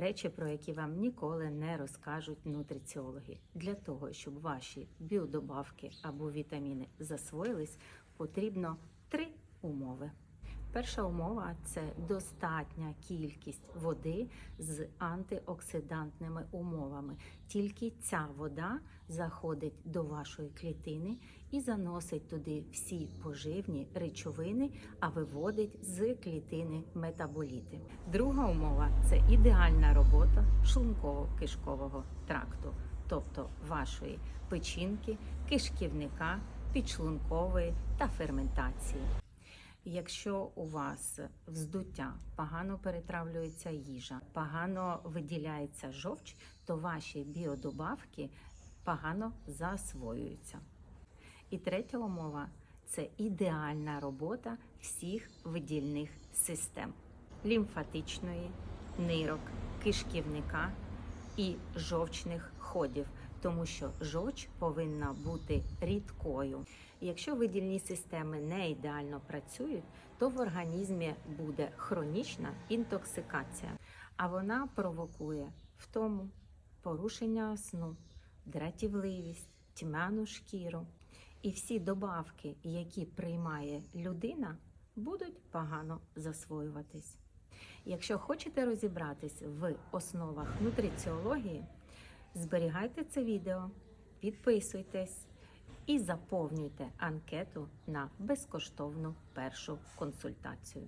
речі, про які вам ніколи не розкажуть нутриціологи. Для того, щоб ваші біодобавки або вітаміни засвоїлись, потрібно три умови. Перша умова це достатня кількість води з антиоксидантними умовами. Тільки ця вода заходить до вашої клітини і заносить туди всі поживні речовини, а виводить з клітини метаболіти. Друга умова це ідеальна робота шлунково-кишкового тракту, тобто вашої печінки, кишківника, підшлункової та ферментації. Якщо у вас вздуття, погано перетравлюється їжа, погано виділяється жовч, то ваші біодобавки погано засвоюються. І третя умова це ідеальна робота всіх видільних систем лімфатичної, нирок, кишківника і жовчних ходів, тому що жовч повинна бути рідкою. Якщо видільні системи не ідеально працюють, то в організмі буде хронічна інтоксикація, а вона провокує втому, порушення сну, дратівливість, тьмяну шкіру. І всі добавки, які приймає людина, будуть погано засвоюватись. Якщо хочете розібратись в основах нутриціології, зберігайте це відео, підписуйтесь і заповнюйте анкету на безкоштовну першу консультацію.